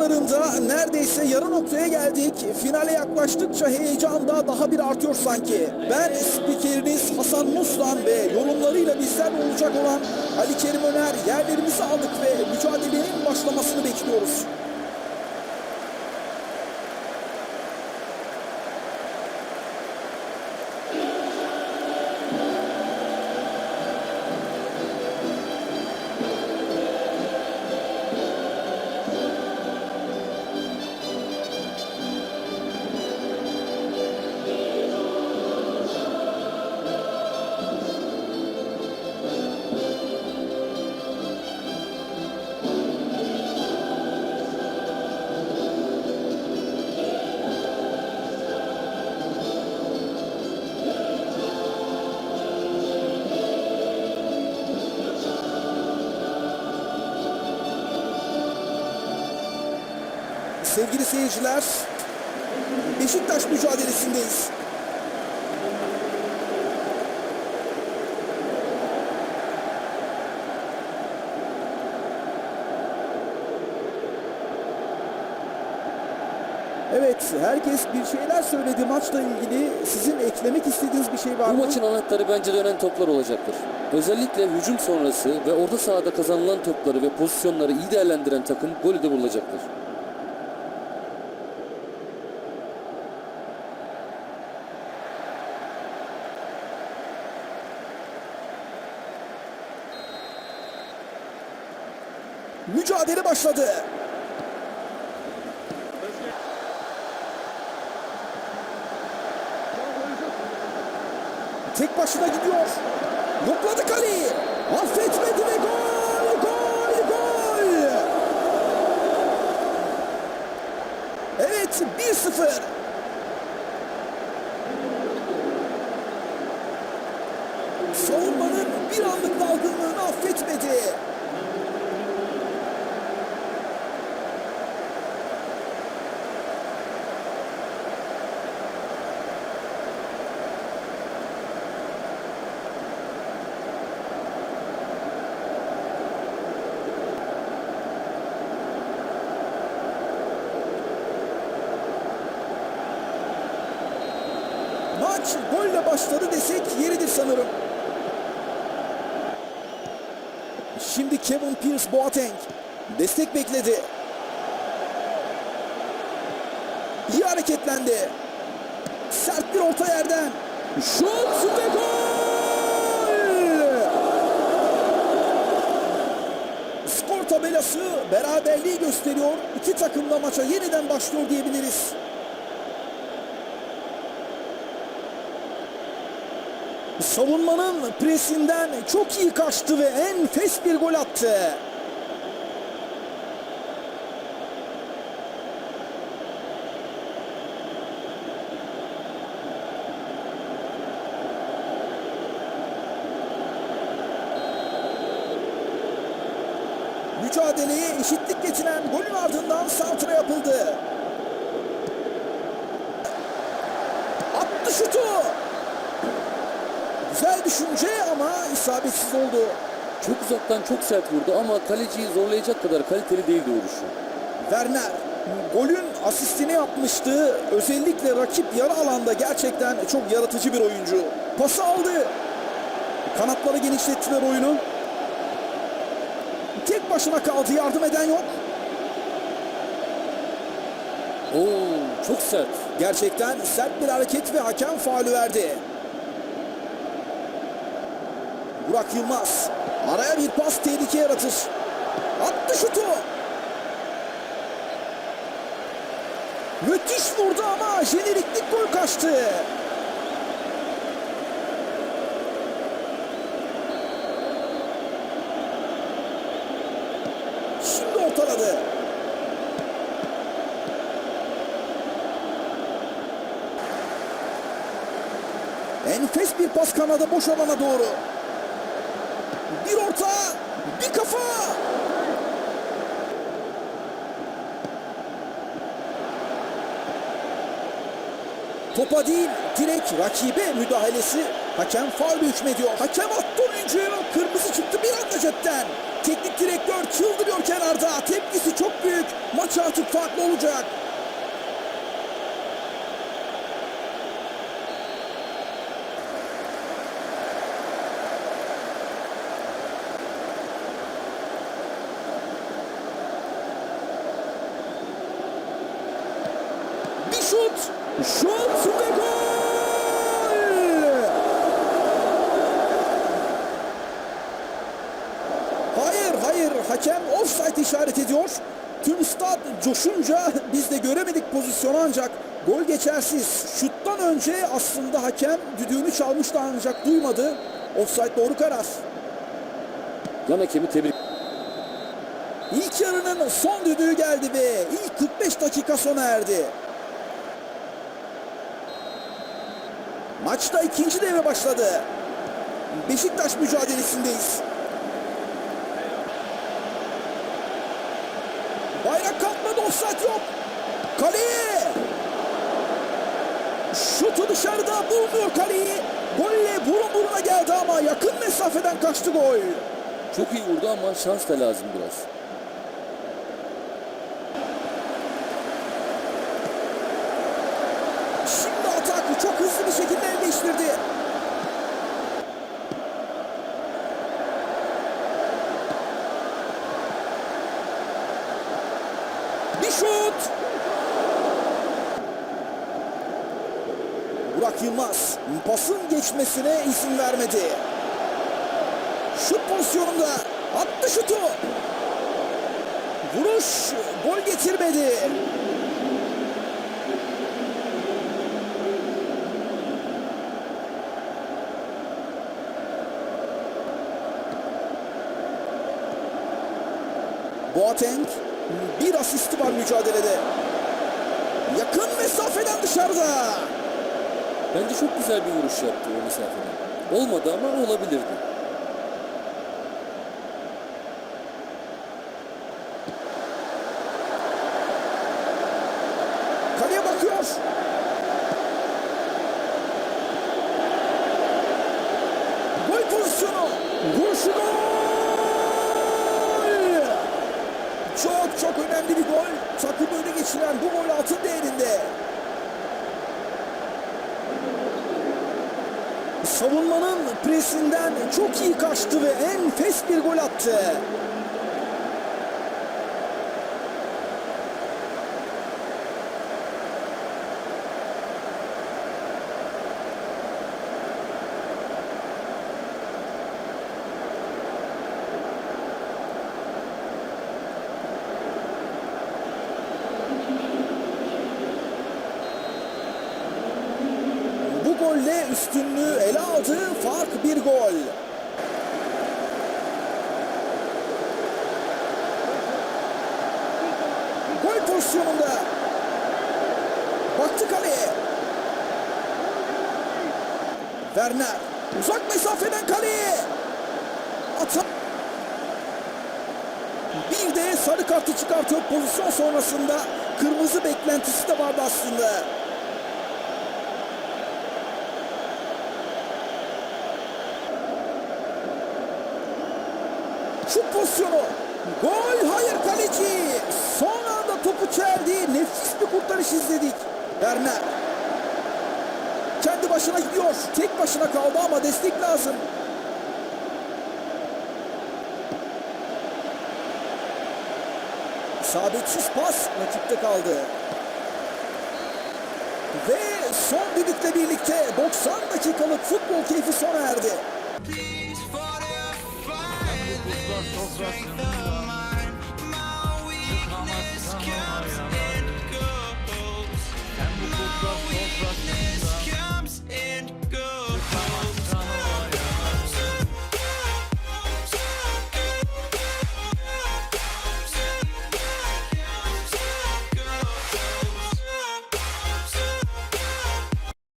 Maçlarında neredeyse yarı noktaya geldik. Finale yaklaştıkça heyecan da daha bir artıyor sanki. Ben spikeriniz Hasan Muslan ve yorumlarıyla bizlerle olacak olan Ali Kerim Öner yerlerimizi aldık ve mücadelenin başlamasını bekliyoruz. Sevgili seyirciler, Beşiktaş mücadelesindeyiz. Evet, herkes bir şeyler söyledi maçla ilgili. Sizin eklemek istediğiniz bir şey var Bu mı? maçın anahtarı bence dönen toplar olacaktır. Özellikle hücum sonrası ve orta sahada kazanılan topları ve pozisyonları iyi değerlendiren takım golü de bulacaktır. Mücadele başladı. Tek başına gidiyor. Yokladı kaleyi. Affetmedi ve gol, gol, gol. Evet 1-0. Savunmanın bir anlık dalgınlığını affetmedi. Maç golle başladı desek yeridir sanırım. Şimdi Kevin Pierce Boateng destek bekledi. İyi hareketlendi. Sert bir orta yerden. Şut ve gol! Skor tabelası beraberliği gösteriyor. İki takım da maça yeniden başlıyor diyebiliriz. Savunmanın presinden çok iyi kaçtı ve enfes bir gol attı. Mücadeleye eşitlik getiren golün ardından santra yapıldı. Attı şutu. Güzel düşünce ama isabetsiz oldu. Çok uzaktan çok sert vurdu ama kaleciyi zorlayacak kadar kaliteli değildi vuruşu. Werner golün asistini yapmıştı. Özellikle rakip yarı alanda gerçekten çok yaratıcı bir oyuncu. Pası aldı. Kanatları genişlettiler oyunu. Tek başına kaldı. Yardım eden yok. Oo çok sert. Gerçekten sert bir hareket ve hakem faulü verdi. Burak Yılmaz. Araya bir pas tehlike yaratır. Attı şutu. Müthiş vurdu ama jeneriklik gol kaçtı. Şimdi ortaladı. Enfes bir pas kanada boş alana doğru. Bir orta, bir kafa. Topa değil, direkt rakibe müdahalesi Hakem faul hükmediyor. Hakem attı oyuncuyu. Kırmızı çıktı bir anda cepten. Teknik direktör çıldırıyor kenarda. Tepkisi çok büyük. Maç artık farklı olacak. Bir şut. Şut ve gol. Hayır hayır hakem offside işaret ediyor. Tüm stat coşunca biz de göremedik pozisyonu ancak gol geçersiz. Şuttan önce aslında hakem düdüğünü çalmıştı ancak duymadı. Offside doğru karar. Yan hakemi tebrik İlk yarının son düdüğü geldi ve ilk 45 dakika sona erdi. Maçta ikinci devre başladı. Beşiktaş mücadelesindeyiz. Bayrak kalkmadı offside yok. Kaleye. Şutu dışarıda bulmuyor kaleyi. Golle burun buruna geldi ama yakın mesafeden kaçtı gol. Çok iyi vurdu ama şans da lazım biraz. Şimdi atak çok hızlı bir şekilde elleştirdi. Bir şut. Burak Yılmaz pasın geçmesine izin vermedi. Şut pozisyonunda attı şutu. Vuruş gol getirmedi. Boateng bir asisti var mücadelede. Yakın mesafeden dışarıda. Bence çok güzel bir vuruş yaptı o mesafeden. Olmadı ama olabilirdi. Kaleye bakıyor. Gol pozisyonu. Vuruşu gol. Çok çok önemli bir gol. Takımı öne geçiren bu gol altın değerinde. Savunmanın presinden çok iyi kaçtı ve enfes bir gol attı. Golle üstünlüğü ele aldı. Fark bir gol. Gol pozisyonunda. Baktı kaleye. Werner. Uzak mesafeden kaleye. Ata. Bir de sarı kartı çıkartıyor pozisyon sonrasında. Kırmızı beklentisi de vardı aslında. Şut pozisyonu. Gol hayır kaleci. Son anda topu çeldi. Nefis bir kurtarış izledik. Werner. Kendi başına gidiyor. Tek başına kaldı ama destek lazım. İsabetsiz pas rakipte kaldı. Ve son düdükle birlikte 90 dakikalık futbol keyfi sona erdi. strength of mine. My weakness comes in.